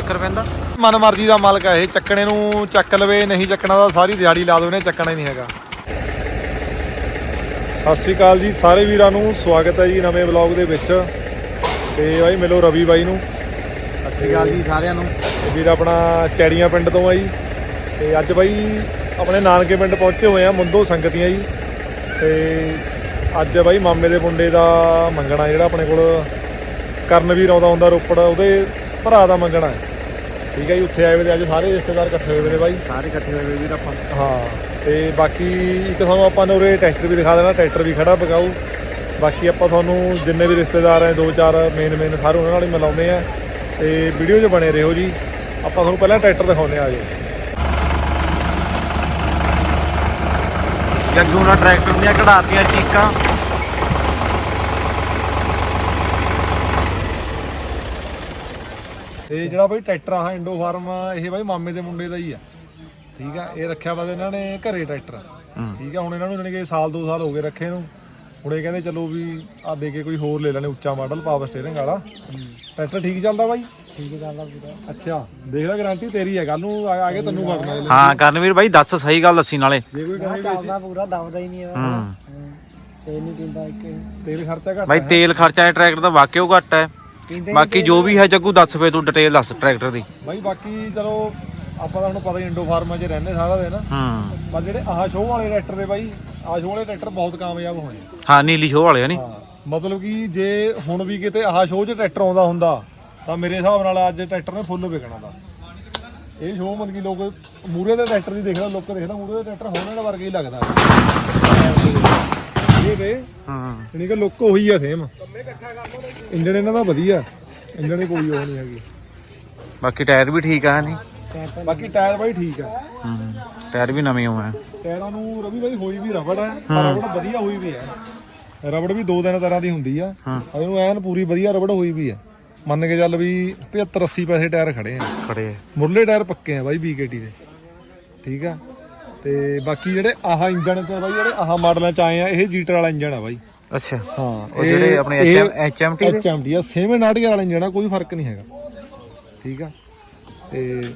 ਚੱਕਰ ਪੈਂਦਾ। ਮਨ ਮਰਜ਼ੀ ਦਾ ਮਾਲਕ ਹੈ ਇਹ ਚੱਕਣੇ ਨੂੰ ਚੱਕ ਲਵੇ ਨਹੀਂ ਚੱਕਣਾ ਤਾਂ ਸਾਰੀ ਦਿਹਾੜੀ ਲਾ ਦੋ ਚੱਕਣਾ ਹੀ ਨਹੀਂ ਹੈਗਾ। ਸਤਿ ਸ਼੍ਰੀ ਅਕਾਲ ਜੀ ਸਾਰੇ ਵੀਰਾਂ ਨੂੰ ਸਵਾਗਤ ਹੈ ਜੀ ਨਵੇਂ ਵਲੌਗ ਦੇ ਵਿੱਚ। ਤੇ ਬਾਈ ਮਿਲੋ ਰਵੀ ਬਾਈ ਨੂੰ। ਸਤਿ ਸ਼੍ਰੀ ਅਕਾਲ ਜੀ ਸਾਰਿਆਂ ਨੂੰ। ਵੀਰ ਆਪਣਾ ਕੈੜੀਆਂ ਪਿੰਡ ਤੋਂ ਆ ਜੀ। ਤੇ ਅੱਜ ਬਾਈ ਆਪਣੇ ਨਾਨਕੇ ਪਿੰਡ ਪਹੁੰਚੇ ਹੋਏ ਆ ਮੁੰਦੋ ਸੰਗਤੀਆਂ ਜੀ। ਤੇ ਅੱਜ ਬਾਈ ਮਾਮੇ ਦੇ ਮੁੰਡੇ ਦਾ ਮੰਗਣਾ ਜਿਹੜਾ ਆਪਣੇ ਕੋਲ ਕਰਨਵੀਰ ਆਉਂਦਾ ਹੁੰਦਾ ਰੋਪੜ ਉਹਦੇ ਭਰਾ ਦਾ ਮੰਗਣਾ ਹੈ। ਠੀਕ ਹੈ ਜੀ ਉੱਥੇ ਆਏ ਤੇ ਅੱਜ ਸਾਰੇ ਰਿਸ਼ਤੇਦਾਰ ਇਕੱਠੇ ਹੋਏ ਨੇ ਬਾਈ। ਸਾਰੇ ਇਕੱਠੇ ਹੋਏ ਵੀਰ ਆਪਾਂ। ਹਾਂ ਤੇ ਬਾਕੀ ਇੱਕ ਤੁਹਾਨੂੰ ਆਪਾਂ ਨੇ ਉਰੇ ਟਰੈਕਟਰ ਵੀ ਦਿਖਾ ਦੇਣਾ ਟਰੈਕਟਰ ਵੀ ਖੜਾ ਬਗਾਊ। ਬਾਕੀ ਆਪਾਂ ਤੁਹਾਨੂੰ ਜਿੰਨੇ ਵੀ ਰਿਸ਼ਤੇਦਾਰ ਆ ਦੋ ਚਾਰ ਮੇਨ ਮੇਨ ਸਾਰੇ ਉਹਨਾਂ ਨਾਲ ਹੀ ਮਿਲਾਉਂਦੇ ਆ। ਤੇ ਵੀਡੀਓ 'ਚ ਬਣੇ ਰਹੋ ਜੀ। ਆਪਾਂ ਤੁਹਾਨੂੰ ਪਹਿਲਾਂ ਟਰੈਕਟਰ ਦਿਖਾਉਂਦੇ ਆ ਆਜੋ ਜੱਗੂ ਨਾਲ ਟਰੈਕਟਰ ਦੀਆਂ ਕਢਾਤੀਆਂ ਚੀਕਾਂ। ਇਹ ਜਿਹੜਾ ਬਾਈ ਟਰੈਕਟਰ ਆ ਇੰਡੋ ਫਾਰਮ ਇਹ ਬਾਈ ਮਾਮੇ ਦੇ ਮੁੰਡੇ ਦਾ ਹੀ ਆ। ਠੀਕ ਆ? ਇਹ ਰੱਖਿਆ ਵਾ ਇਹਨਾਂ ਨੇ ਘਰੇ ਟਰੈਕਟਰ। ਠੀਕ ਆ? ਹੁਣ ਇਹਨਾਂ ਨੂੰ ਜਾਣੀ ਕਿ ਸਾਲ ਦੋ ਸਾਲ ਹੋ ਗਏ ਰੱਖੇ ਨੂੰ। ਹੁਣ ਇਹ ਕਹਿੰਦੇ ਚਲੋ ਵੀ ਆ ਦੇ ਕੇ ਕੋਈ ਹੋਰ ਲੈ ਲੈਣੇ ਉੱਚਾ ਮਾਡਲ ਪਾਵਰ ਸਟੀਅਰਿੰਗ ਵਾਲਾ। ਟਰੈਕਟਰ ਠੀਕ ਚੱਲਦਾ ਬਾਈ? ਠੀਕ ਚੱਲਦਾ ਪੂਰਾ। ਅੱਛਾ। ਦੇਖਦਾ ਗਾਰੰਟੀ ਤੇਰੀ ਹੈ ਕੱਲ ਨੂੰ ਆ ਕੇ ਤੈਨੂੰ ਫੜਨਾ ਇਹ। ਹਾਂ ਕਰਨਵੀਰ ਬਾਈ ਦੱਸ ਸਹੀ ਗੱਲ ਅਸੀਂ ਨਾਲੇ। ਜੇ ਕੋਈ ਕਹਿੰਦੇ ਵੀ ਅਸੀਂ- ਪੂਰਾ ਦਬਦਾ ਹੀ ਨਹੀਂ ਹੈ। ਹੂੰ। ਤੇ ਨਹੀਂ ਪੀਂਦਾ ਇੱਕ। ਤੇਲ ਖਰਚਾ ਘੱਟ ਬਾਈ ਤੇਲ ਖਰਚਾ ਇਹ ਟਰੈਕਟਰ ਦਾ ਵਾਕਿਓ ਘੱਟ ਹੈ। ਬਾਕੀ ਜੋ ਵੀ ਹੈ ਜੱਗੂ ਦੱਸ ਫੇ ਤੂੰ ਡਿਟੇਲ ਦੱਸ ਟਰੈਕਟਰ ਦੀ। ਬਾਈ ਬਾਕੀ ਚਲੋ ਆਪਾਂ ਤਾਂ ਹੁਣ ਪਤਾ ਹੀ ਇੰਡੋ ਫਾਰਮਾਂ 'ਚ ਰਹਿੰਦੇ ਸਾਰਾ ਦਿਨ। ਹੂੰ। ਪਰ ਜਿਹੜੇ ਆਹ ਸ਼ੋਅ ਵਾਲੇ ਟਰੈਕਟਰ ਦੇ ਬਾਈ ਆਹ ਸ਼ੋਅ ਵਾਲੇ ਟਰੈਕਟਰ ਬਹੁਤ ਕਾਮਯਾਬ ਹੋਏ ਹਾਂ ਨੀਲੀ ਸ਼ੋਅ ਵਾਲੇ ਨਹੀਂ ਮਤਲਬ ਕਿ ਜੇ ਹੁਣ ਵੀ ਕਿਤੇ ਆਹ ਸ਼ੋਅ 'ਚ ਟਰੈਕਟਰ ਆਉਂਦਾ ਹੁੰਦਾ ਤਾਂ ਮੇਰੇ ਹਿਸਾਬ ਨਾਲ ਅੱਜ ਟਰੈਕਟਰ ਨੇ ਫੁੱਲ ਵਿਕਣਾ ਦਾ ਇਹ ਸ਼ੋਅ ਮਤਲਬ ਕਿ ਲੋਕ ਮੂਰੇ ਦੇ ਟਰੈਕਟਰ ਦੀ ਦੇਖਦਾ ਲੋਕ ਦੇਖਦਾ ਮੂਰੇ ਦੇ ਟਰੈਕਟਰ ਹੋਣੇ ਵਰਗਾ ਹੀ ਲੱਗਦਾ। ਇਹ ਦੇ ਹੂੰ। ਯਾਨੀ ਕਿ ਲੁੱਕ ਉਹੀ ਆ ਸੇਮ ਇੰਜਣ ਇਹਨਾਂ ਦਾ ਵਧੀਆ। ਇੰਜਣ ਦੀ ਕੋਈ ਉਹ ਨਹੀਂ ਹੈਗੀ। ਬਾਕੀ ਟਾਇਰ ਵੀ ਠੀਕ ਆ ਨਹੀਂ ਬਾਕੀ ਟਾਇਰ ਬਾਈ ਠੀਕ ਆ। ਹੂੰ ਟਾਇਰ ਵੀ ਨਵੇਂ ਹੋਏ ਆ। ਟਾਇਰਾਂ ਨੂੰ ਰਵੀ ਬਾਈ ਹੋਈ ਵੀ ਰਬੜ ਹੈ। ਪਰ ਰਬੜ ਵਧੀਆ ਹੋਈ ਵੀ ਹੈ ਰਬੜ ਵੀ ਦੋ ਦਿਨ ਤਰ੍ਹਾਂ ਦੀ ਹੁੰਦੀ ਆ। ਹਾਂ। ਇਹਨੂੰ ਐਨ ਪੂਰੀ ਵਧੀਆ ਰਬੜ ਹੋਈ ਵੀ ਹੈ ਮੰਨ ਕੇ ਚੱਲ ਵੀ 75 80 ਪੈਸੇ ਟਾਇਰ ਖੜੇ ਆ। ਖੜੇ ਆ। ਮੁਰਲੇ ਟਾਇਰ ਪੱਕੇ ਆ ਬਾਈ BKT ਦੇ। ਠੀਕ ਆ? ਤੇ ਬਾਕੀ ਜਿਹੜੇ ਆਹ ਇੰਜਣ ਤੇ ਬਾਈ ਜਿਹੜੇ ਆਹ ਮਾਡਲਾਂ ਚ ਆਏ ਆ ਇਹ ਜੀਟਰ ਵਾਲਾ ਇੰਜਣ ਆ ਬਾਈ। ਅੱਛਾ। ਹਾਂ ਉਹ ਜਿਹੜੇ ਆਪਣੇ ਦੇ? HMT ਆ ਸੇਮ ਨਾਟੀਆਂ ਵਾਲਾ ਇੰਜਣ ਆ ਕੋਈ ਫ਼ਰਕ ਨਹੀਂ ਹੈਗਾ। ਠੀਕ ਆ? ਤੇ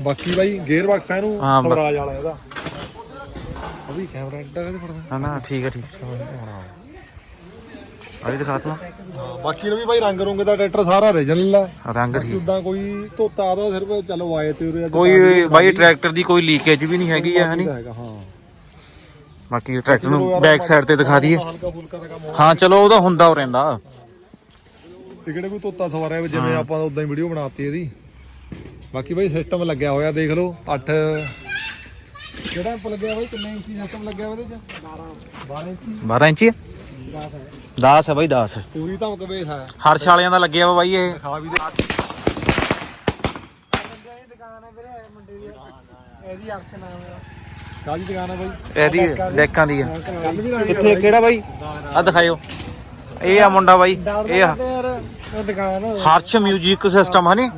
ਬਾਕੀ ਬਾਈ ਗੇਅਰ ਬਾਕਸ ਆ ਇਹਨੂੰ ਹਾਂ, ਸਵਰਾਜ ਵਾਲਾ ਇਹਦਾ। ਉਹ ਵੀ ਕੈਮਰਾ ਇੱਡਾ ਕਿਤੇ ਫੜਦਾ ਨਾ ਨਾ ਠੀਕ ਹੈ ਠੀਕ ਆ। ਵੀ ਦਿਖਾ ਤੂੰ। ਬਾਕੀ ਨੂੰ ਵੀ ਬਾਈ ਰੰਗ ਰੁੰਗ ਦਾ ਟਰੈਕਟਰ ਸਾਰਾ ਓਰੀਜਨਲ ਆ। ਰੰਗ ਠੀਕ। ਉਦਾਂ ਕੋਈ ਧੋਤਾ ਆਦਾ ਸਿਰਫ ਚਲੋ ਆਏ ਤੇ ਉਰੇ ਅੱਜ ਕੋਈ ਬਾਈ ਟਰੈਕਟਰ ਦੀ ਕੋਈ ਲੀਕੇਜ ਵੀ ਨਹੀਂ ਹੈਗੀ ਆ ਹਨੀ ਹੈਗਾ ਹਾਂ। ਬਾਕੀ ਟਰੈਕਟਰ ਨੂੰ ਬੈਕ ਸਾਈਡ ਤੇ ਦਿਖਾ ਦਈਏ। ਹਲਕਾ ਫੁਲਕਾ ਦਾ ਕੰਮ ਹਾਂ ਚਲੋ ਉਹਦਾ ਹੁੰਦਾ ਹੋ ਰਹਿੰਦਾ। ਤੇ ਕਿਹੜੇ ਕੋਈ ਧੋਤਾ ਸਵਾਰਿਆ ਵੀ ਜਿਵੇਂ ਆਪਾਂ ਉਦਾਂ ਹੀ ਵੀਡੀਓ ਬਣਾਤੀ ਇਹਦੀ। ਬਾਕੀ ਬਾਈ ਸਿਸਟਮ ਲੱਗਿਆ ਹੋਇਆ ਦੇਖ ਲਓ 8 ਕਿਹੜਾ ਇੰਪ ਲੱਗਿਆ ਬਾਈ? ਕਿੰਨੇ ਇੰਚੀ ਸਿਸਟਮ ਲੱਗਿਆ ਉਹਦੇ ਚ? 12 ਇੰਚੀ। 12 ਇੰਚੀ। 10 ਹੈ ਬਾਈ 10 ਪੂਰੀ ਧਮਕ ਬੇਸ ਆ ਹਰਸ਼ ਵਾਲਿਆਂ ਦਾ ਲੱਗਿਆ ਵਾ ਬਾਈ ਇਹ। ਖਾ ਵੀ ਦੇ। ਦੁਕਾਨ ਹੈ ਵੀਰੇ ਮੁੰਡੇ ਦੀ ਇਹਦੀ ਅਰਸ਼ ਨਾਮ ਹੈ ਕਾਹਦੀ ਦੁਕਾਨ ਆ ਬਾਈ? ਇਹਦੀ ਲੈਕਾਂ ਦੀ ਆ। ਕੱਲ ਵੀ ਨਾ ਕਿੱਥੇ ਕਿਹੜਾ ਬਾਈ? ਆ ਦਿਖਾਇਓ। ਇਹ ਆ ਮੁੰਡਾ ਬਾਈ। ਇਹ ਆ। ਦੁਕਾਨ ਹਰਸ਼ ਮਿਊਜ਼ਿਕ ਸਿਸਟਮ ਹਨੀ?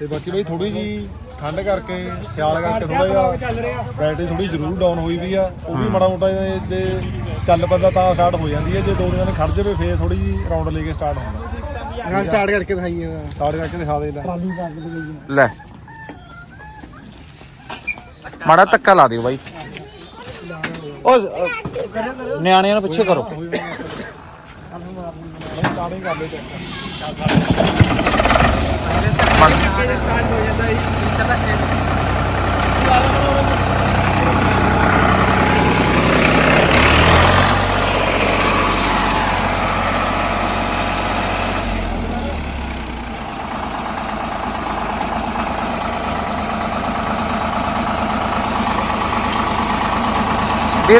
ਤੇ ਬਾਕੀ ਬਾਈ ਥੋੜੀ ਜੀ ਠੰਡ ਕਰਕੇ ਸਿਆਲ ਕਰਕੇ ਥੋੜਾ ਜਿਹਾ ਚੱਲ ਬੈਟਰੀ ਥੋੜੀ ਜ਼ਰੂਰ ਡਾਊਨ ਹੋਈ ਵੀ ਆ ਉਹ ਵੀ ਮਾੜਾ ਮੋਟਾ ਜੇ ਚੱਲ ਪੈਂਦਾ ਤਾਂ ਸਟਾਰਟ ਹੋ ਜਾਂਦੀ ਹੈ ਜੇ ਦੋ ਦਿਨ ਖੜ ਜਾਵੇ ਫੇਰ ਥੋੜੀ ਜੀ ਰਾਉਂਡ ਲੈ ਕੇ ਸਟਾਰਟ ਹੁੰਦਾ। ਨਾਲ ਸਟਾਰਟ ਕਰਕੇ ਦਿਖਾਈਏ। ਸਟਾਰਟ ਕਰਕੇ ਦਿਖਾ ਦੇ ਲੈ। ਮਾੜਾ ਧੱਕਾ ਲਾ ਦਿਓ ਬਾਈ। ਉਹ ਨਿਆਣਿਆਂ ਨੂੰ ਪਿੱਛੇ ਕਰੋ। ਸਟਾਰਟਿੰਗ ਕਰ ਲੈ ਦੇ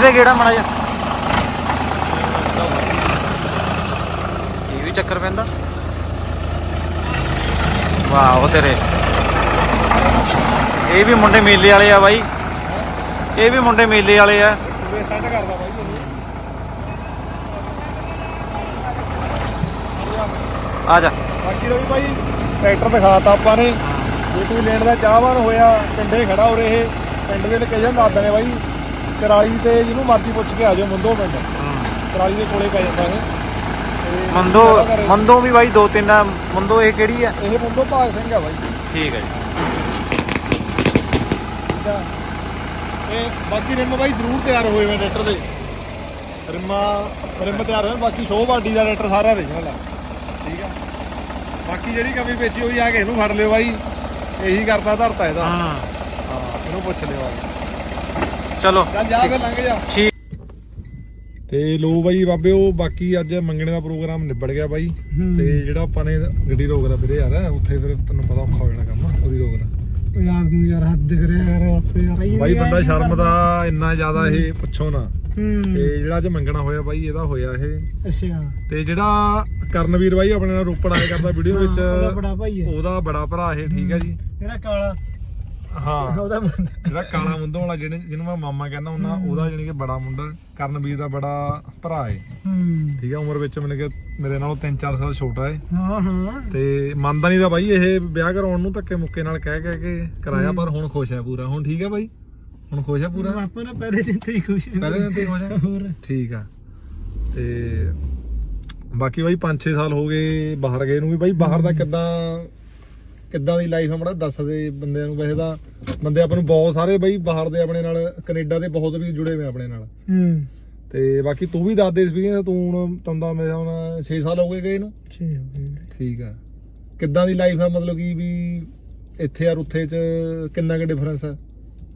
ਦੇ ਕਿਹੜਾ ਮੜਾ ਜਾ ਇਹ ਵੀ ਚੱਕਰ ਪੈਂਦਾ। ਵਾਹ ਉਹ ਤੇਰੇ। ਇਹ ਵੀ ਮੁੰਡੇ ਮੇਲੇ ਵਾਲੇ ਆ ਬਾਈ। ਇਹ ਵੀ ਮੁੰਡੇ ਮੇਲੇ ਵਾਲੇ ਆ। ਕਰਦਾ ਬਾਈ ਇਹ ਆ ਜਾ। ਬਾਕੀ ਰਵੀ ਬਾਈ ਟਰੈਕਟਰ ਦਿਖਾਤਾ ਆਪਾਂ ਨੇ। ਜੇ ਕੋਈ ਲੈਣ ਦਾ ਚਾਹਵਾਨ ਹੋਇਆ ਪਿੰਡੇ ਖੜਾ ਹੋ ਰਹੇ। ਪਿੰਡ ਦੇ ਲੋਕੇਸ਼ਨ ਦੱਸ ਦਨੇ ਬਾਈ ਕਰਾਲੀ ਤੇ ਜਿਹਨੂੰ ਮਰਜ਼ੀ ਪੁੱਛ ਕੇ ਆ ਜਾਓ ਮੁੰਦੋ ਪਿੰਡ। ਕਰਾਲੀ ਦੇ ਕੋਲੇ ਪੈ ਜਾਂਦਾ ਇਹ। ਮੰਦੋ ਮੰਦੋ ਵੀ ਬਾਈ ਦੋ ਤਿੰਨ ਮੰਦੋ ਇਹ ਕਿਹੜੀ ਆ? ਇਹ ਮੁੰਡੋ ਭਾਗ ਸਿੰਘ ਆ ਬਾਈ। ਠੀਕ ਹੈ ਜੀ। ਆ ਇਹ ਬਾਕੀ ਰਿਮ ਬਾਈ ਜ਼ਰੂਰ ਤਿਆਰ ਹੋਏ ਵੇ ਟਰੈਕਟਰ ਦੇ। ਰਿਮਾਂ ਰਿਮ ਤਿਆਰ ਹੋਏ ਬਾਕੀ ਸ਼ੋਅ ਬਾਡੀ ਦਾ ਟਰੈਕਟਰ ਸਾਰਾ ਰੀਜਨਲ ਆ। ਠੀਕ ਆ? ਬਾਕੀ ਜਿਹੜੀ ਕਮੀ ਪੇਸ਼ੀ ਹੋਈ ਆ ਕੇ ਇਹਨੂੰ ਫੜ ਲਿਓ ਬਾਈ। ਇਹੀ ਕਰਦਾ ਧਰਤਾ ਇਹਦਾ। ਹਾਂ। ਹਾਂ ਇਹਨੂੰ ਪੁੱਛ ਲਿਓ ਆ ਚਲੋ ਚੱਲ ਜਾ ਕੇ ਲੰਘ ਜਾ। ਠੀਕ। ਤੇ ਲੋ ਬਾਈ ਬਾਬੇ ਉਹ ਬਾਕੀ ਅੱਜ ਮੰਗਣੇ ਦਾ ਪ੍ਰੋਗਰਾਮ ਨਿਬੜ ਗਿਆ ਬਾਈ। ਤੇ ਜਿਹੜਾ ਆਪਾਂ ਨੇ ਗੱਡੀ ਰੋਕਦਾ ਵੀਰੇ ਯਾਰ ਉੱਥੇ ਫਿਰ ਤੈਨੂੰ ਪਤਾ ਔਖਾ ਹੋ ਜਾਣਾ ਕੰਮ ਉਹਦੀ ਰੋਕਦਾ। ਉਹ ਯਾਰ ਨੂੰ ਯਾਰ ਹੱਥ ਦਿਖ ਰਿਹਾ ਯਾਰ ਵਾਸਤੇ ਯਾਰ। ਇਹ ਬਾਈ ਬੰਦਾ ਸ਼ਰਮ ਦਾ ਇੰਨਾ ਜ਼ਿਆਦਾ ਇਹ ਪੁੱਛੋ ਨਾ। ਹੂੰ। ਤੇ ਜਿਹੜਾ ਅੱਜ ਮੰਗਣਾ ਹੋਇਆ ਬਾਈ ਇਹਦਾ ਹੋਇਆ ਇਹ। ਅੱਛਾ। ਤੇ ਜਿਹੜਾ ਕਰਨਵੀਰ ਬਾਈ ਆਪਣੇ ਨਾਲ ਰੋਪੜ ਆਇਆ ਕਰਦਾ ਵੀਡੀਓ ਵਿੱਚ ਉਹਦਾ ਬੜਾ ਭਾਈ ਹੈ। ਉਹਦਾ ਬੜਾ ਭਰਾ ਇਹ ਠੀਕ ਹੈ ਜੀ। ਜਿਹੜਾ ਕਾਲਾ। ਹਾਂ। ਉਹਦਾ ਮੁੰਡਾ। ਜਿਹੜਾ ਕਾਲਾ ਮੁੰਡਾ ਵਾਲਾ ਜਿਹਨੇ ਜਿਹਨੂੰ ਮੈਂ ਮਾਮਾ ਕਹਿੰਦਾ ਹੁੰਦਾ ਉਹਦਾ ਜਾਨੀ ਕਿ ਬੜਾ ਮੁੰਡਾ ਕਰਨਵੀਰ ਦਾ ਬੜਾ ਭਰਾ ਹੈ ਹੂੰ। ਠੀਕ ਹੈ ਉਮਰ ਵਿੱਚ ਮੈਨੂੰ ਕਿ ਮੇਰੇ ਨਾਲੋਂ 3-4 ਸਾਲ ਛੋਟਾ ਹੈ ਹਾਂ ਹਾਂ। ਤੇ ਮੰਨਦਾ ਨਹੀਂ ਦਾ ਬਾਈ ਇਹ ਵਿਆਹ ਕਰਾਉਣ ਨੂੰ ਧੱਕੇ ਮੁੱਕੇ ਨਾਲ ਕਹਿ ਕਹਿ ਕੇ ਕਰਾਇਆ ਪਰ ਹੁਣ ਖੁਸ਼ ਹੈ ਪੂਰਾ। ਹੁਣ ਠੀਕ ਹੈ ਬਾਈ? ਹੁਣ ਖੁਸ਼ ਹੈ ਪੂਰਾ? ਆਪਾਂ ਨਾ ਪਹਿਲੇ ਦਿਨ ਤੇ ਹੀ ਖੁਸ਼ ਹਾਂ। ਪਹਿਲੇ ਦਿਨ ਤੇ ਹੀ ਖੁਸ਼ ਹੋਰ। ਠੀਕ ਆ। ਤੇ ਬਾਕੀ ਬਾਈ 5-6 ਸਾਲ ਹੋ ਗਏ ਬਾਹਰ ਗਏ ਨੂੰ ਵੀ। ਬਾਈ ਬਾਹਰ ਦਾ ਕਿੱਦਾਂ ਕਿੱਦਾਂ ਦੀ ਲਾਈਫ ਆ ਮੜਾ ਦੱਸ ਦੇ ਬੰਦਿਆਂ ਨੂੰ ਵੈਸੇ ਤਾਂ। ਬੰਦੇ ਆਪਾਂ ਨੂੰ ਬਹੁਤ ਸਾਰੇ ਬਾਈ ਬਾਹਰ ਦੇ ਆਪਣੇ ਨਾਲ ਕੈਨੇਡਾ ਦੇ ਬਹੁਤ ਵੀ ਜੁੜੇ ਹੋਏ ਆਪਣੇ ਨਾਲ। ਹੂੰ। ਤੇ ਬਾਕੀ ਤੂੰ ਵੀ ਦੱਸ ਦੇ ਐਕਸਪੀਰੀਅੰਸ ਤੂੰ ਹੁਣ ਤੰਦਾ ਮੇਰੇ ਹੁਣ 6 ਸਾਲ ਹੋ ਗਏ ਗਏ ਨੂੰ। ਛੇ ਹੋ ਗਏ ਵੀਰੇ। ਠੀਕ ਆ। ਕਿੱਦਾਂ ਦੀ ਲਾਈਫ ਆ ਮਤਲਬ ਕਿ ਵੀ ਇੱਥੇ ਯਾਰ ਉੱਥੇ ਚ ਕਿੰਨਾ ਕੁ ਡਿਫਰੈਂਸ ਆ?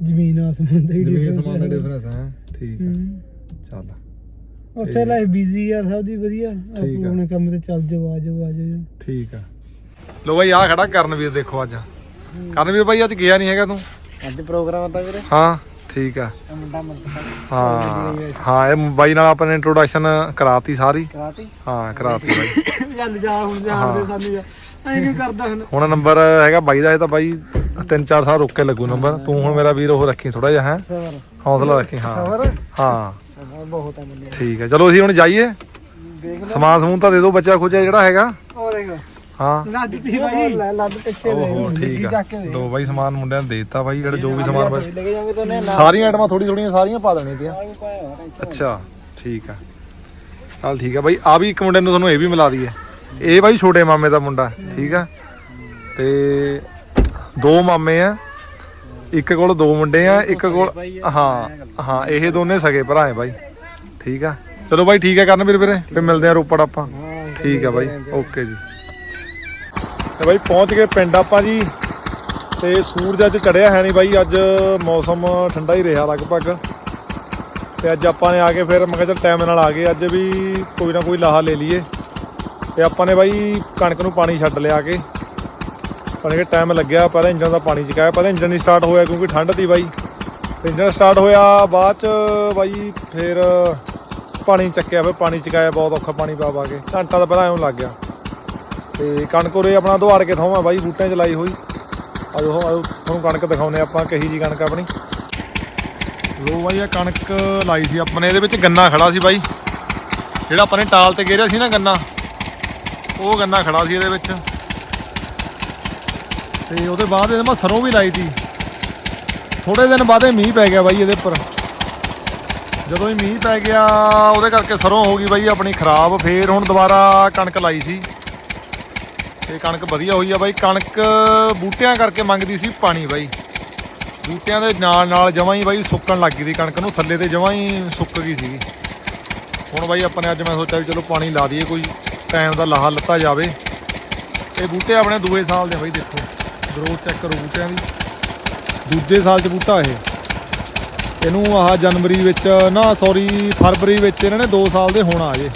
ਜ਼ਮੀਨ ਆਸਮਾਨ ਦਾ ਹੀ ਜ਼ਮੀਨ difference ਸਮਾਨ ਦਾ। ਡਿਫਰੈਂਸ ਆ ਠੀਕ ਆ। ਹੂੰ। ਚੱਲ। ਉੱਥੇ ਲਾਈਫ ਬਿਜ਼ੀ ਆ ਸਭ ਦੀ ਵਧੀਆ। ਠੀਕ ਆਪੋ ਆ। ਆਪਣੇ ਕੰਮ ਤੇ ਚੱਲ ਜਾਓ ਆ ਜਾਓ ਆ ਜਾਓ। ਠੀਕ ਆ। ਲੋ ਬਾਈ ਆ ਖੜਾ ਕਰਨਵੀਰ ਦੇਖੋ ਅੱਜ। ਕਰਨਵੀਰ ਬਾਈ ਅੱਜ ਗਿਆ ਨਹੀਂ ਹੈਗਾ ਤੂੰ? ਅੱਜ ਪ੍ਰੋਗਰਾਮ ਤਾਂ ਵੀਰੇ। ਹਾਂ ਠੀਕ ਆ। ਮੁੰਡਾ ਮੁੰਡਾ ਹਾਂ ਹਾਂ ਇਹ ਬਾਈ ਨਾਲ ਆਪਾਂ ਨੇ ਇੰਟਰੋਡਕਸ਼ਨ ਕਰਾਤੀ ਸਾਰੀ। ਕਰਾਤੀ? ਹਾਂ ਕਰਾਤੀ ਬਾਈ। ਚੱਲ ਜਾ ਹੁਣ ਜਾਣਦੇ ਸਾਨੂੰ ਜਾ। ਐਂ ਕਿਉਂ ਕਰਦਾ ਹੁਣ? ਹੁਣ ਨੰਬਰ ਹੈਗਾ ਬਾਈ ਦਾ ਇਹ ਤਾਂ ਬਾਈ 3-4 ਸਾਲ ਰੁੱਕ ਕੇ ਲੱਗੂ ਨੰਬਰ ਤੂੰ ਹੁਣ ਮੇਰਾ ਵੀਰ ਉਹ ਰੱਖੀ ਥੋੜਾ ਜਿਹਾ ਹੈ? ਹੌਸਲਾ ਰੱਖੀ ਹਾਂ। ਹਾਂ। ਬਹੁਤ ਆ ਠੀਕ ਹੈ ਚਲੋ ਅਸੀਂ ਹੁਣ ਜਾਈਏ। ਦੇਖ ਸਮਾਨ ਸਮੂਨ ਤਾਂ ਦੇ ਦਿਓ ਬੱਚਾ ਖੋਜਿਆ ਜਿਹੜਾ ਹੈਗਾ। ਉਹ ਦੇਖ ਹਾਂ। ਲੱਦ ਤੀ ਭਾਈ ਲੈ ਲੱਦ ਪਿੱਛੇ ਦੇ। ਓਹੋ ਠੀਕ ਆ। ਕੇ ਦੇ। ਦੋ ਬਾਈ ਸਮਾਨ ਮੁੰਡਿਆਂ ਨੇ ਦੇ ਦਿੱਤਾ ਬਾਈ ਜਿਹੜਾ ਜੋ ਵੀ ਸਮਾਨ ਬਸ ਲੈ ਕੇ ਜਾਵਾਂਗੇ ਤਾਂ ਨੇ ਸਾਰੀਆਂ ਆਈਟਮਾਂ ਥੋੜੀ ਥੋੜੀਆਂ ਸਾਰੀਆਂ ਪਾ ਦੇਣੀਆਂ ਤੀਆਂ। ਨਾਲ ਪਾਇਆ ਹੋਇਆ ਟੈਨਸ਼ਨ ਅੱਛਾ ਠੀਕ ਆ। ਚੱਲ ਠੀਕ ਆ ਬਾਈ ਆ ਵੀ ਇੱਕ ਮੁੰਡੇ ਨੂੰ ਤੁਹਾਨੂੰ ਇਹ ਵੀ ਮਿਲਾ ਦਈਏ। ਇਹ ਬਾਈ ਛੋਟੇ ਮਾਮੇ ਦਾ ਮੁੰਡਾ ਠੀਕ ਆ। ਤੇ ਦੋ ਮਾਮੇ ਆ ਇੱਕ ਕੋਲ ਦੋ ਮੁੰਡੇ ਆ ਇੱਕ ਕੋਲ ਹਾਂ ਹਾਂ ਇਹ ਦੋਨੇ ਸਗੇ ਭਰਾ ਹੈ ਬਾਈ। ਠੀਕ ਆ। ਚਲੋ ਬਾਈ ਠੀਕ ਆ ਕਰਨ ਵੀਰ ਵੀਰੇ ਫਿਰ ਮਿਲਦੇ ਆ ਰੋਪੜ ਆਪਾਂ। ਠੀਕ ਆ ਬਾਈ ਓਕੇ ਜੀ। ਤੇ ਬਾਈ ਪਹੁੰਚ ਗਏ ਪਿੰਡ ਆਪਾਂ ਜੀ। ਤੇ ਸੂਰਜ ਅੱਜ ਚੜਿਆ ਹੈ ਨਹੀਂ ਬਾਈ, ਅੱਜ ਮੌਸਮ ਠੰਡਾ ਹੀ ਰਿਹਾ ਲਗਭਗ। ਤੇ ਅੱਜ ਆਪਾਂ ਨੇ ਆ ਕੇ ਫਿਰ ਮੈਂ ਕਿਹਾ ਚੱਲ ਟਾਈਮ ਨਾਲ ਆ ਗਏ, ਅੱਜ ਵੀ ਕੋਈ ਨਾ ਕੋਈ ਲਾਹਾ ਲੈ ਲਈਏ। ਤੇ ਆਪਾਂ ਨੇ ਬਾਈ ਕਣਕ ਨੂੰ ਪਾਣੀ ਛੱਡ ਲਿਆ ਕੇ। ਪਰ ਇਹ ਟਾਈਮ ਲੱਗਿਆ, ਪਹਿਲਾਂ ਇੰਜਨ ਦਾ ਪਾਣੀ ਚਕਾਇਆ ਪਹਿਲਾਂ ਇੰਜਨ ਨਹੀਂ ਸਟਾਰਟ ਹੋਇਆ ਕਿਉਂਕਿ ਠੰਡ ਸੀ ਬਾਈ। ਤੇ ਇੰਜਨ ਸਟਾਰਟ ਹੋਇਆ, ਬਾਅਦ ਚ ਬਾਈ ਫਿਰ ਪਾਣੀ ਚੱਕਿਆ, ਫਿਰ ਪਾਣੀ ਚਕਾਇਆ ਬਹੁਤ ਔਖਾ ਪਾਣੀ ਪਾ ਪਾ ਕੇ। ਘੰਟਾ ਤਾਂ ਪਹਿਲਾਂ ਐਉਂ ਲੱਗ ਗਿਆ। ਤੇ ਕਣਕ ਉਰੇ ਆਪਣਾ ਦੁਆੜ ਕੇ ਥਾਵਾਂ ਬਾਈ? ਬੂਟਿਆਂ 'ਚ ਲਾਈ ਹੋਈ। ਆਜੋ ਆਜੋ। ਤੁਹਾਨੂੰ ਕਣਕ ਦਿਖਾਉਨੇ ਆਪਾਂ ਕਹੀ ਜੀ ਕਣਕ ਆਪਣੀ। ਲੋ ਬਾਈ, ਇਹ ਕਣਕ ਲਾਈ ਸੀ ਆਪਾਂ ਨੇ। ਇਹਦੇ ਵਿੱਚ ਗੰਨਾ ਖੜਾ ਸੀ ਬਾਈ। ਜਿਹੜਾ ਆਪਾਂ ਨੇ ਟਾਲ ਤੇ ਗੇਰਿਆ ਸੀ ਨਾ ਗੰਨਾ, ਉਹ ਗੰਨਾ ਖੜਾ ਸੀ ਇਹਦੇ ਵਿੱਚ। ਤੇ ਉਹਦੇ ਬਾਅਦ ਇਹਦੇ ਮੈਂ ਸਰੋਂ ਵੀ ਲਾਈ ਸੀ। ਥੋੜੇ ਦਿਨ ਬਾਅਦ ਇਹ ਮੀਂਹ ਪੈ ਗਿਆ ਬਾਈ ਇਹਦੇ ਉੱਪਰ। ਜਦੋਂ ਹੀ ਮੀਂਹ ਪੈ ਗਿਆ, ਉਹਦੇ ਕਰਕੇ ਸਰੋਂ ਹੋ ਗਈ ਬਾਈ ਆਪਣੀ ਖਰਾਬ। ਫੇਰ ਹੁਣ ਦੁਬਾਰਾ ਕਣਕ ਲਾਈ ਸੀ। ਤੇ ਕਣਕ ਵਧੀਆ ਹੋਈ ਆ ਬਾਈ। ਕਣਕ ਬੂਟਿਆਂ ਕਰਕੇ ਮੰਗਦੀ ਸੀ ਪਾਣੀ ਬਾਈ। ਬੂਟਿਆਂ ਦੇ ਨਾਲ ਨਾਲ ਜਮਾਂ ਹੀ ਬਾਈ ਸੁੱਕਣ ਲੱਗ ਗਈ ਸੀ ਕਣਕ ਨੂੰ। ਥੱਲੇ ਤੇ ਜਮਾਂ ਹੀ ਸੁੱਕ ਗਈ ਸੀਗੀ। ਹੁਣ ਬਾਈ ਆਪਾਂ ਨੇ ਅੱਜ ਮੈਂ ਸੋਚਿਆ ਵੀ ਚਲੋ ਪਾਣੀ ਲਾ ਦਈਏ, ਕੋਈ ਟਾਈਮ ਦਾ ਲਾਹਾ ਲੱਤਾ ਜਾਵੇ। ਇਹ ਬੂਟੇ ਆਪਣੇ ਦੂਏ ਸਾਲ ਦੇ ਬਾਈ ਦੇਖੋ। ਗਰੋਥ ਚੈੱਕ ਕਰੋ ਬੂਟਿਆਂ ਦੀ। ਦੂਜੇ ਸਾਲ 'ਚ ਬੂਟਾ ਇਹ। ਇਹਨੂੰ ਆਹ ਜਨਵਰੀ ਵਿੱਚ ਨਾ ਸੌਰੀ ਫਰਵਰੀ ਵਿੱਚ ਇਹਨਾਂ ਨੇ 2 ਸਾਲ ਦੇ ਹੋਣਾ ਅਜੇ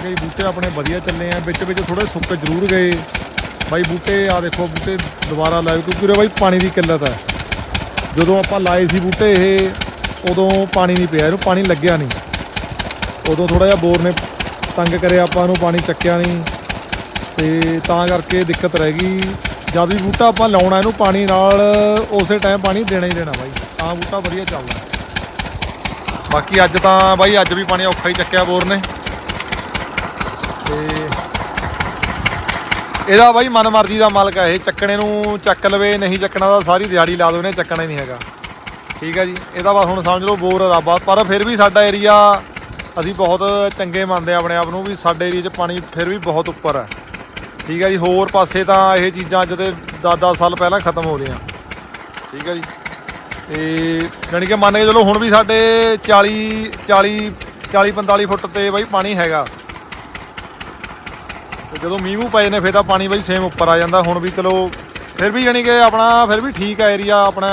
ਠੀਕ ਹੈ ਜੀ ਬੂਟੇ ਆਪਣੇ ਵਧੀਆ ਚੱਲੇ ਆ, ਵਿੱਚ ਵਿੱਚ ਥੋੜੇ ਸੁੱਕ ਜ਼ਰੂਰ ਗਏ। ਬਾਈ ਬੂਟੇ ਆ ਦੇਖੋ, ਬੂਟੇ ਦੁਬਾਰਾ ਲਾਏ, ਕਿਉਂਕਿ ਉਰੇ ਬਾਈ ਪਾਣੀ ਦੀ ਕਿੱਲਤ ਹੈ ਜਦੋਂ ਆਪਾਂ ਲਾਏ ਸੀ ਬੂਟੇ ਇਹ, ਉਦੋਂ ਪਾਣੀ ਨਹੀਂ ਪਿਆ, ਇਹਨੂੰ ਪਾਣੀ ਲੱਗਿਆ ਨਹੀਂ। ਉਦੋਂ ਥੋੜਾ ਜਿਹਾ ਬੋਰ ਨੇ ਤੰਗ ਕਰਿਆ ਆਪਾਂ ਨੂੰ, ਪਾਣੀ ਚੱਕਿਆ ਨਹੀਂ। ਤੇ ਤਾਂ ਕਰਕੇ ਦਿੱਕਤ ਰਹਿ ਗਈ। ਜਦ ਵੀ ਬੂਟਾ ਆਪਾਂ ਲਾਉਣਾ, ਇਹਨੂੰ ਪਾਣੀ ਨਾਲ ਉਸੇ ਟਾਈਮ ਪਾਣੀ ਦੇਣਾ ਹੀ ਦੇਣਾ ਬਾਈ। ਤਾਂ ਬੂਟਾ ਵਧੀਆ ਚੱਲਦਾ। ਬਾਕੀ ਅੱਜ ਤਾਂ ਬਾਈ, ਅੱਜ ਵੀ ਪਾਣੀ ਔਖਾ ਹੀ ਚੱਕਿਆ ਬੋਰ ਨੇ। ਤੇ ਇਹਦਾ ਬਾਈ ਮਨਮਰਜ਼ੀ ਦਾ ਮਾਲਕ ਹੈ ਇਹ। ਚੱਕਣੇ ਨੂੰ ਚੱਕ ਲਵੇ, ਨਹੀਂ ਚੱਕਣਾ ਤਾਂ ਸਾਰੀ ਦਿਹਾੜੀ ਲਾ ਦੋ ਇਹਨੇ ਚੱਕਣਾ ਹੀ ਨਹੀਂ ਹੈਗਾ। ਠੀਕ ਹੈ ਜੀ, ਇਹਦਾ ਬਸ ਹੁਣ ਸਮਝ ਲਓ ਬੋਰ ਰੱਬਾ ਪਰ ਫਿਰ ਵੀ ਸਾਡਾ ਏਰੀਆ ਅਸੀਂ ਬਹੁਤ ਚੰਗੇ ਮੰਨਦੇ ਆ ਆਪਣੇ ਆਪ ਨੂੰ ਵੀ ਸਾਡੇ ਏਰੀਆ 'ਚ ਪਾਣੀ ਫਿਰ ਵੀ ਬਹੁਤ ਉੱਪਰ ਹੈ ਠੀਕ ਹੈ ਜੀ, ਹੋਰ ਪਾਸੇ ਤਾਂ ਇਹ ਚੀਜ਼ਾਂ ਅੱਜ ਦੇ 10-10 ਸਾਲ ਪਹਿਲਾਂ ਖਤਮ ਹੋ ਰਹੀਆਂ। ਠੀਕ ਹੈ ਜੀ, ਤੇ ਜਾਣੀ ਕਿ ਮੰਨ ਕੇ ਚਲੋ ਹੁਣ ਵੀ ਸਾਡੇ 40 40 40 45 ਫੁੱਟ ਤੇ ਬਾਈ ਪਾਣੀ ਹੈਗਾ। ਜਦੋਂ ਮੀਂਹ ਮੂੰਹ ਪਏ ਨੇ, ਫਿਰ ਤਾਂ ਪਾਣੀ ਬਾਈ ਸੇਮ ਉੱਪਰ ਆ ਜਾਂਦਾ। ਹੁਣ ਵੀ ਚਲੋ, ਫਿਰ ਵੀ ਜਾਣੀ ਕਿ ਆਪਣਾ, ਫਿਰ ਵੀ ਠੀਕ ਆ ਏਰੀਆ ਆਪਣਾ।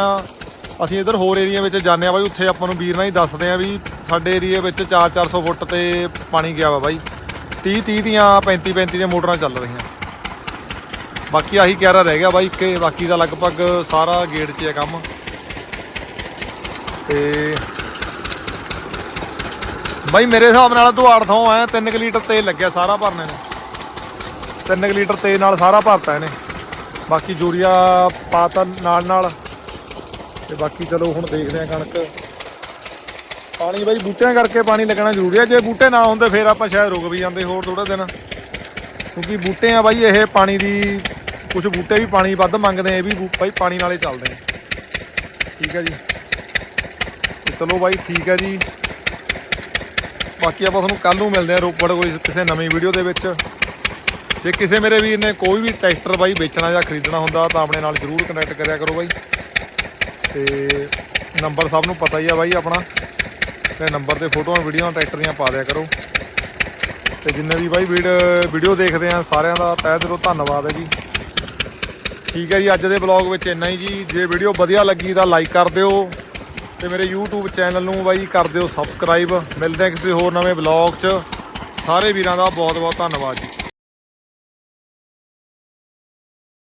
ਅਸੀਂ ਇਧਰ ਹੋਰ ਏਰੀਆ ਵਿੱਚ ਜਾਂਦੇ ਆ ਬਾਈ, ਉੱਥੇ ਆਪਾਂ ਨੂੰ ਵੀਰ ਨਾਲ ਹੀ ਦੱਸਦੇ ਆ ਵੀ ਸਾਡੇ ਏਰੀਆ ਵਿੱਚ 4-400 ਫੁੱਟ ਤੇ ਪਾਣੀ ਗਿਆ ਵਾ ਬਾਈ। 30-30 ਦੀਆਂ 35-35 ਦੀਆਂ ਮੋਟਰਾਂ ਚੱਲ ਰਹੀਆਂ। ਬਾਕੀ ਆਹੀ ਕਿਆਰਾ ਰਹਿ ਗਿਆ ਬਾਈ ਕਿ ਬਾਕੀ ਦਾ ਲਗਭਗ ਸਾਰਾ ਗੇਟ 'ਚ ਹੈ ਕੰਮ। ਤੇ ਬਾਈ ਮੇਰੇ ਹਿਸਾਬ ਨਾਲ ਦੁਆੜ ਥੋਂ ਆਇਆ 3 ਲੀਟਰ ਤੇਲ ਲੱਗਿਆ ਸਾਰਾ ਭਰਨੇ ਨੂੰ। 3 ਲੀਟਰ ਤੇਲ ਨਾਲ ਸਾਰਾ ਭਰਤਾ ਇਹਨੇ। ਬਾਕੀ ਯੂਰੀਆ ਪਾਤਾ ਨਾਲ ਨਾਲ। ਤੇ ਬਾਕੀ ਚਲੋ ਹੁਣ ਦੇਖਦੇ ਆ ਕਣਕ। ਪਾਣੀ ਬਾਈ ਬੂਟਿਆਂ ਕਰਕੇ ਪਾਣੀ ਲੱਗਣਾ ਜ਼ਰੂਰੀ ਹੈ ਜੇ ਬੂਟੇ ਨਾ ਹੁੰਦੇ ਫਿਰ ਆਪਾਂ ਸ਼ਾਇਦ ਰੁਕ ਵੀ ਜਾਂਦੇ ਹੋਰ ਥੋੜਾ ਦਿਨ। ਕਿਉਂਕਿ ਬੂਟੇ ਆ ਬਾਈ, ਇਹ ਪਾਣੀ ਦੀ ਕੁਝ ਬੂਟੇ ਵੀ ਪਾਣੀ ਵੱਧ ਮੰਗਦੇ ਆ, ਇਹ ਵੀ ਬੂ- ਬਾਈ ਪਾਣੀ ਨਾਲੇ ਚੱਲਦੇ ਆ। ਠੀਕ ਹੈ ਜੀ। ਚਲੋ ਬਾਈ ਠੀਕ ਹੈ ਜੀ। ਬਾਕੀ ਆਪਾਂ ਤੁਹਾਨੂੰ ਕੱਲ ਨੂੰ ਮਿਲਦੇ ਆ ਰੋਪੜ ਕੋਈ ਕਿਸੇ ਨਵੀਂ ਵੀਡੀਓ ਦੇ ਵਿੱਚ। ਜੇ ਕਿਸੇ ਮੇਰੇ ਵੀਰ ਨੇ ਕੋਈ ਵੀ ਟਰੈਕਟਰ ਬਾਈ ਵੇਚਣਾ ਜਾਂ ਖਰੀਦਣਾ ਹੁੰਦਾ ਤਾਂ ਆਪਣੇ ਨਾਲ ਜਰੂਰ ਕਨੈਕਟ ਕਰਿਆ ਕਰੋ ਬਾਈ। ਤੇ ਨੰਬਰ ਸਭ ਨੂੰ ਪਤਾ ਹੀ ਆ ਬਾਈ ਆਪਣਾ। ਤੇ ਨੰਬਰ ਤੇ ਫੋਟੋਆਂ, ਵੀਡੀਓਆਂ ਟਰੈਕਟਰ ਦੀਆਂ ਪਾ ਦਿਆ ਕਰੋ। ਤੇ ਜਿੰਨੇ ਵੀ ਬਾਈ ਵੀਡੀਓ ਦੇਖਦੇ ਆ ਸਾਰਿਆਂ ਦਾ ਤਹਿ ਦਿਲੋਂ ਧੰਨਵਾਦ ਹੈ ਜੀ। ਠੀਕ ਹੈ ਜੀ, ਅੱਜ ਦੇ ਬਲੌਗ ਵਿੱਚ ਇੰਨਾ ਹੀ ਜੀ। ਜੇ ਵੀਡੀਓ ਵਧੀਆ ਲੱਗੀ ਤਾਂ ਲਾਈਕ ਕਰ ਦਿਓ। ਤੇ ਮੇਰੇ YouTube ਚੈਨਲ ਨੂੰ ਬਾਈ ਕਰ ਦਿਓ ਸਬਸਕ੍ਰਾਈਬ ਮਿਲਦੇ ਆ ਕਿਸੇ ਹੋਰ ਨਵੇਂ ਬਲੌਗ 'ਚ। ਸਾਰੇ ਵੀਰਾਂ ਦਾ ਬਹੁਤ ਬਹੁਤ ਧੰਨਵਾਦ ਜੀ।